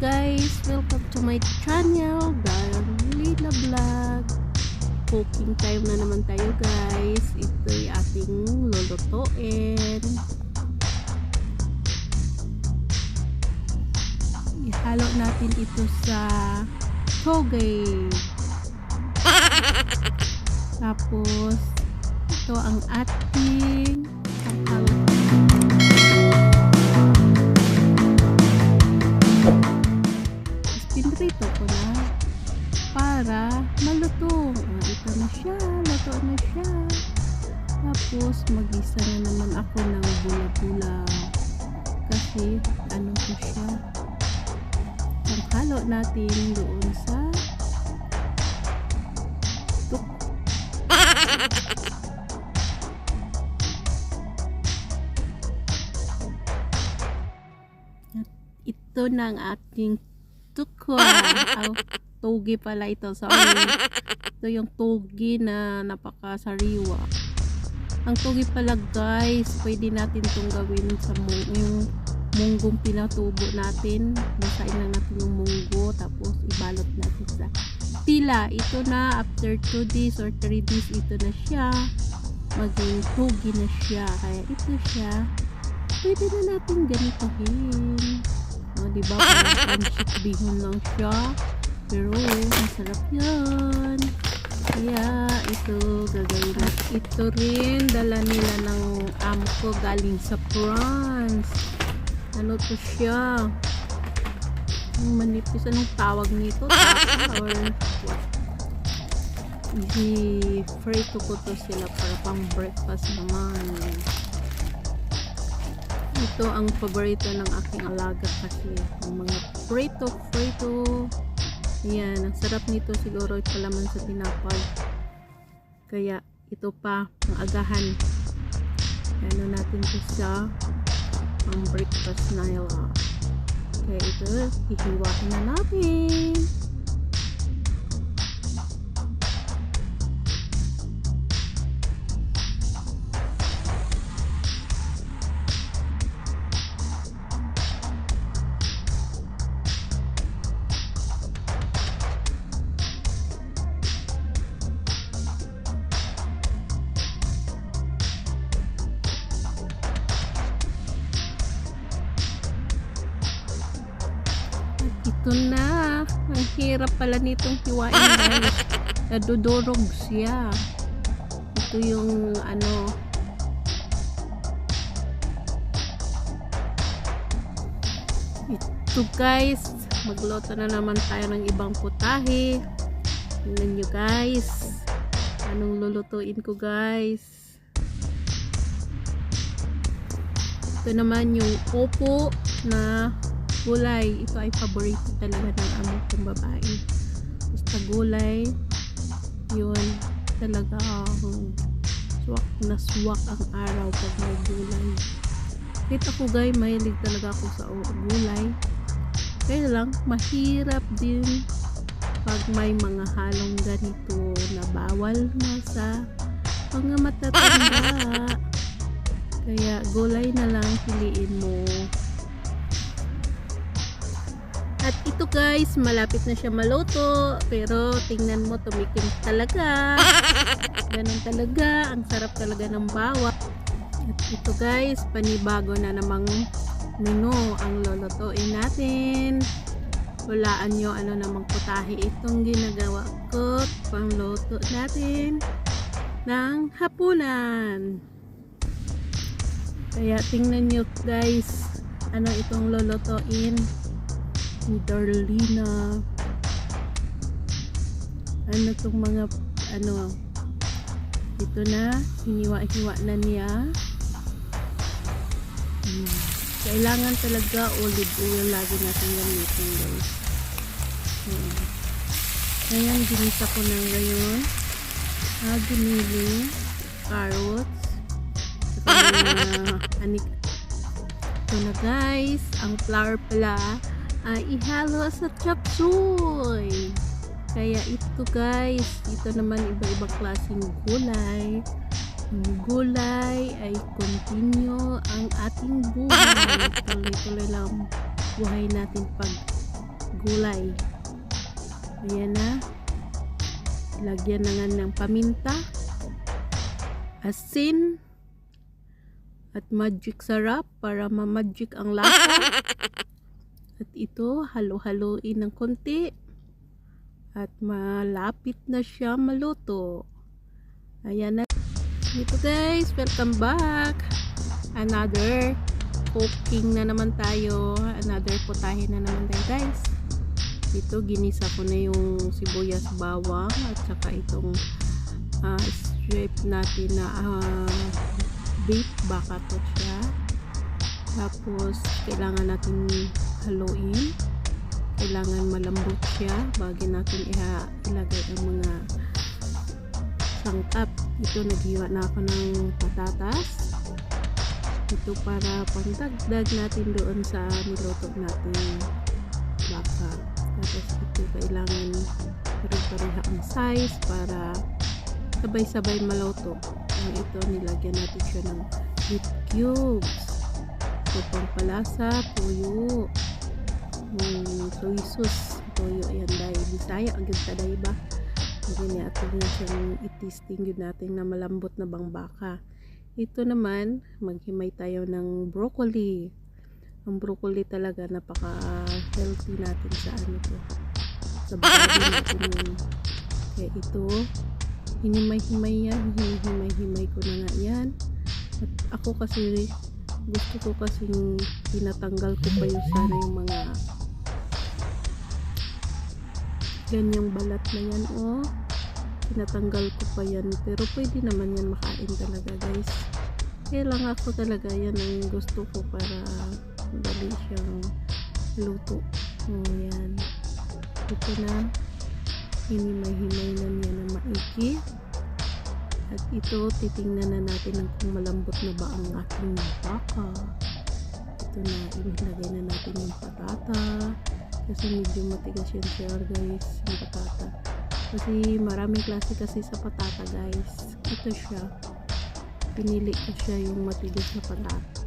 guys! Welcome to my channel, Darlina Vlog. Cooking time na naman tayo guys. Ito'y ating lulutuin. Ihalo natin ito sa toge. Tapos, ito ang ating pinrito ko na para malutong. Ah, ito na siya, luto na siya. Tapos, magisa na naman ako ng bula-bula. Kasi, ano ko siya. Panghalo natin doon sa tuk. At ito na ang ating tukwa. Aw, togi pala ito. Sorry. Ito yung togi na napakasariwa. Ang togi pala guys, pwede natin itong gawin sa mung yung munggong pinatubo natin. Basain lang natin yung munggo. Tapos ibalot natin sa tila. Ito na, after 2 days or 3 days, ito na siya. Maging togi na siya. Kaya ito siya. Pwede na natin ganitohin. O, di ba? Parang bihon lang siya. Pero, masarap yan. Kaya, ito, gagawin na. Ito rin, dala nila ng amo ko galing sa France. Ano to siya? Manipis. Anong tawag nito? Tapa or? I-frito ko to sila para pang breakfast naman ito ang paborito ng aking alaga kasi ang mga prito prito. Yan ang sarap nito siguro palaman sa tinapay. Kaya ito pa ang agahan. Ano natin ito sa ang breakfast yun. Kaya ito hihiwain na natin Ito na. Ang hirap pala nitong hiwain guys. Nadudurog siya. Ito yung ano. Ito guys. Magluto na naman tayo ng ibang putahe. Tingnan nyo guys. Anong lulutuin ko guys. Ito naman yung opo na gulay. Ito ay paborito talaga ng amo kong babae. Basta gulay, yun, talaga ang swak na swak ang araw pag may gulay. Kahit ako guys, mahilig talaga ako sa gulay. Kaya lang, mahirap din pag may mga halong ganito na bawal na sa mga matatanda. Kaya gulay na lang piliin mo. Ito guys, malapit na siya maluto. Pero tingnan mo, tumikim talaga. Ganun talaga. Ang sarap talaga ng bawang. At ito guys, panibago na namang menu ang lulutuin natin. Walaan nyo ano namang putahe itong ginagawa ko. Pangluto natin ng hapunan. Kaya tingnan nyo guys, ano itong lulutuin ni Darlina ano tong mga ano? Ito na hiniwa-hiwa na niya. Hmm. kailangan talaga olive oil lagi natin gamitin guys. Hmm. ngayon ginisa ko na ngayon. Ah, ginili carrots. Saka mga anik ito na guys. Ang flour pala ay ihalo sa chop suey. Kaya ito guys, ito naman iba-ibang klaseng gulay. Ang gulay ay continue ang ating buhay. Tuloy-tuloy lang buhay natin pag gulay. Ayan na. Lagyan na nga ng paminta, asin, at magic sarap para ma-magic ang lasa. At ito, halo-haloin ng konti. At malapit na siya maluto. Ayan na. Ito guys, welcome back. Another cooking na naman tayo. Another putahe na naman tayo guys. Ito, ginisa ko na yung sibuyas bawang at saka itong ah, strip natin na ah, beef baka to siya. Tapos, kailangan natin haluin. Kailangan malambot siya bago natin iha, ilagay ang mga sangkap. Ito, naghiwa na ako ng patatas. Ito para pangdagdag natin doon sa niluto natin baka. Tapos ito kailangan pare-pareha ang size para sabay-sabay maluto. Ang ito nilagyan natin siya ng beef cubes. Ito pampalasa, tuyo. Hmm, soy sauce. Tuyo yan dahil bisaya ang ganda dahil ba? Lagyan niya ato na siyang itisting yun natin na malambot na bangbaka. Ito naman, maghimay tayo ng broccoli. Ang broccoli talaga napaka-healthy natin sa ano to. Sa body. Kaya ito, hinimay-himay yan. Hinimay-himay ko na nga yan. At ako kasi, gusto ko kasing tinatanggal ko pa yung sana yung mga ganyang balat na yan, oh. Tinatanggal ko pa yan pero pwede naman yan makain talaga guys. Kaya lang ako talaga yan ang gusto ko para dali siyang luto. Oh yan. Ito na. Hinimay-himay na niya na maigi. At ito titingnan na natin kung malambot na ba ang ating baka ito na ilagay na natin yung patata kasi medyo matigas yan siya guys yung patata. Kasi maraming klase kasi sa patata guys. Ito siya. Pinili ko siya yung matigas na patata.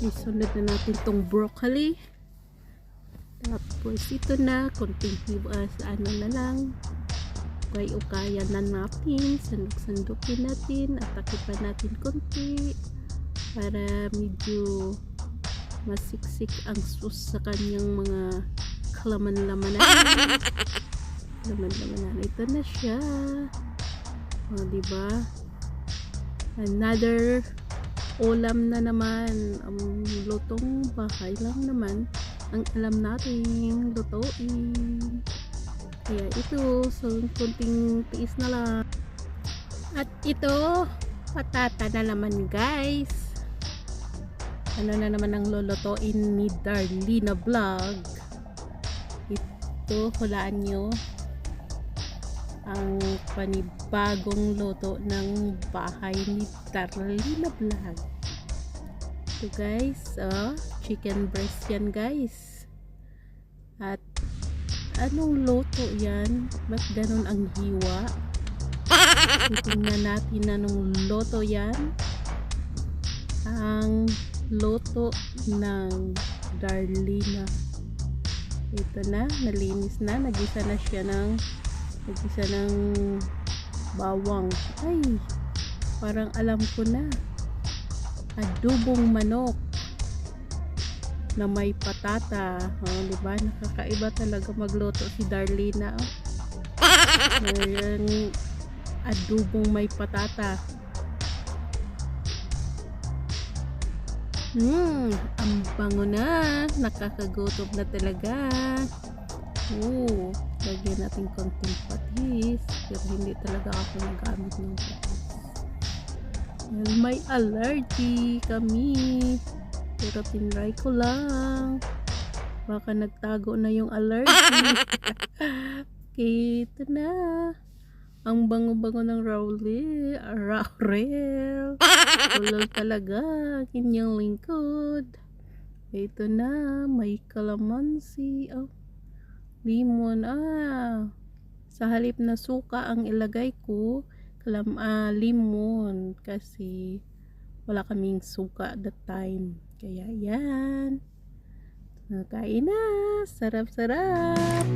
Isunod na natin tong broccoli. Tapos ito na. Konting hibas ano na lang. Kay ukaya na natin. Sanduk-sandukin natin. At takipan natin konti. Para medyo masiksik ang sus sa kanyang mga kalaman-lamanan laman-laman na ito na siya. O di ba another ulam na naman. Ang lutong bahay lang naman. Ang alam natin lutuin. Kaya ito so kunting tiis na lang. At ito patata na naman guys. Ano na naman ang lulutuin ni Darlina Vlog ito hulaan nyo ang panibagong luto ng bahay ni Darlina Vlog. Ito guys, oh, chicken breast yan guys. At anong luto yan? Ba't ganun ang hiwa? Titingnan natin anong luto yan. Ang luto ng Darlina. Ito na, nalinis na. Nagisa na siya ng nagisa ng bawang. Ay parang alam ko na. Adubong manok na may patata. Oh, di ba nakakaiba talaga magluto si Darlina oh. Ayan, adubong may patata Hmm, ang bango na. Nakakagutom na talaga. Oo, lagyan natin konting patis. Pero hindi talaga ako nagamit ng patis. Well, may allergy kami. Pero tinry ko lang. Baka nagtago na yung allergy. okay, ito na. Ang bango-bango ng Rowley. Raurel. Ulol talaga. Kanyang lingkod. Ito na. May kalamansi. Oh limon ah sa halip na suka ang ilagay ko kalam ah, limon kasi wala kaming suka that time kaya yan Kain na. Sarap-sarap.